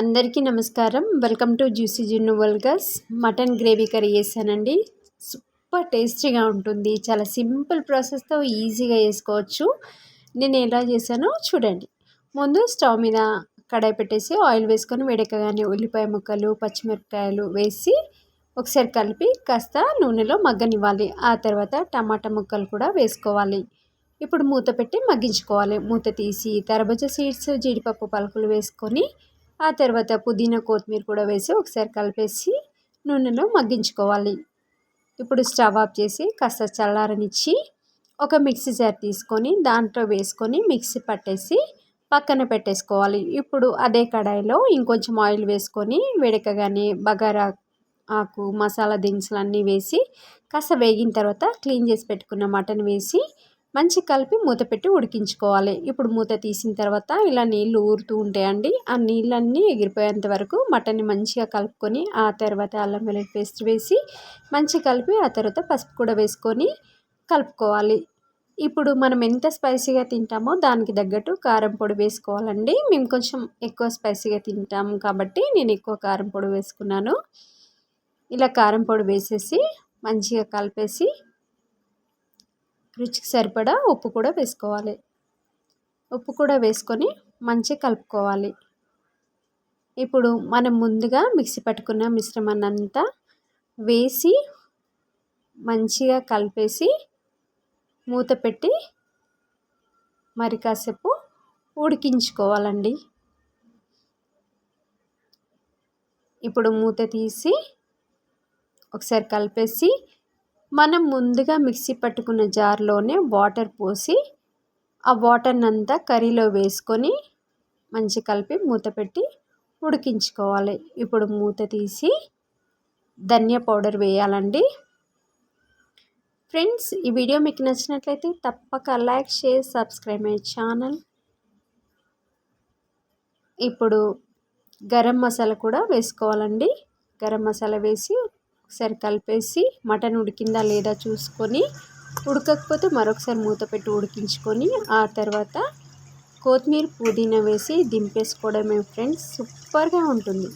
అందరికీ నమస్కారం. Welcome to juicy Jinnu vlogs mutton gravy curry చేశానండి. సూపర్ టేస్టీగా ఉంటుంది. చాలా సింపుల్ ప్రాసెస్తో ఈజీగా చేసుకోవచ్చు. నేను ఎలా చేశానో చూడండి. ముందు స్టవ్ మీద కడాయి పెట్టేసి ఆయిల్ వేసుకొని వేడెక్కగానే ఉల్లిపాయ ముక్కలు పచ్చిమిరపకాయలు వేసి ఒకసారి కలిపి కాస్త నూనెలో మగ్గనివ్వాలి. ఆ తర్వాత టమాటా ముక్కలు కూడా వేసుకోవాలి. ఇప్పుడు మూత పెట్టి మగ్గించుకోవాలి. మూత తీసి తరబుజ సీడ్స్ జీడిపప్పు పలుకులు వేసుకొని ఆ తర్వాత పుదీనా కొత్తిమీర కూడా వేసి ఒకసారి కలిపేసి నూనెలో మగ్గించుకోవాలి. ఇప్పుడు స్టవ్ ఆఫ్ చేసి కాస్త చల్లారనిచ్చి ఒక మిక్సీ జార్ తీసుకొని దాంట్లో వేసుకొని మిక్సీ పట్టేసి పక్కన పెట్టేసుకోవాలి. ఇప్పుడు అదే కడాయిలో ఇంకొంచెం ఆయిల్ వేసుకొని వేడకగానే బగారా ఆకు మసాలా దినుసులు అన్నీ వేసి కాస్త వేగిన తర్వాత క్లీన్ చేసి పెట్టుకున్న మటన్ వేసి మంచి కలిపి మూత పెట్టి ఉడికించుకోవాలి. ఇప్పుడు మూత తీసిన తర్వాత ఇలా నీళ్ళు ఊరుతూ ఉంటాయండి. ఆ నీళ్ళన్నీ ఎగిరిపోయేంత వరకు మటన్ని మంచిగా కలుపుకొని ఆ తర్వాత అల్లం వెల్లుల్లి పేస్ట్ వేసి మంచి కలిపి ఆ తర్వాత పసుపు కూడా వేసుకొని కలుపుకోవాలి. ఇప్పుడు మనం ఎంత స్పైసీగా తింటామో దానికి తగ్గట్టు కారం పొడి వేసుకోవాలండి. మేము కొంచెం ఎక్కువ స్పైసీగా తింటాం కాబట్టి నేను ఎక్కువ కారం పొడి వేసుకున్నాను. ఇలా కారం పొడి వేసేసి మంచిగా కలిపేసి రుచికి సరిపడా ఉప్పు కూడా వేసుకోవాలి. ఉప్పు కూడా వేసుకొని మంచిగా కలుపుకోవాలి. ఇప్పుడు మనం ముందుగా మిక్సీ పట్టుకున్న మిశ్రమాన్ని అంతా వేసి మంచిగా కలిపేసి మూత పెట్టి మరి కాసేపు ఉడికించుకోవాలండి. ఇప్పుడు మూత తీసి ఒకసారి కలిపేసి మనం ముందుగా మిక్సీ పట్టుకున్న జార్లోనే వాటర్ పోసి ఆ వాటర్ని అంతా కర్రీలో వేసుకొని మంచి కలిపి మూత పెట్టి ఉడికించుకోవాలి. ఇప్పుడు మూత తీసి ధనియా పౌడర్ వేయాలండి. ఫ్రెండ్స్ ఈ వీడియో మీకు నచ్చినట్లయితే తప్పక like share subscribe my channel. ఇప్పుడు గరం మసాలా కూడా వేసుకోవాలండి. గరం మసాలా వేసి ఒకసారి కలిపేసి మటన్ ఉడికిందా లేదా చూసుకొని ఉడకకపోతే మరొకసారి మూత పెట్టి ఉడికించుకొని ఆ తర్వాత కొత్తిమీర పుదీనా వేసి దింపేసుకోవడమే ఫ్రెండ్స్ సూపర్గా ఉంటుంది.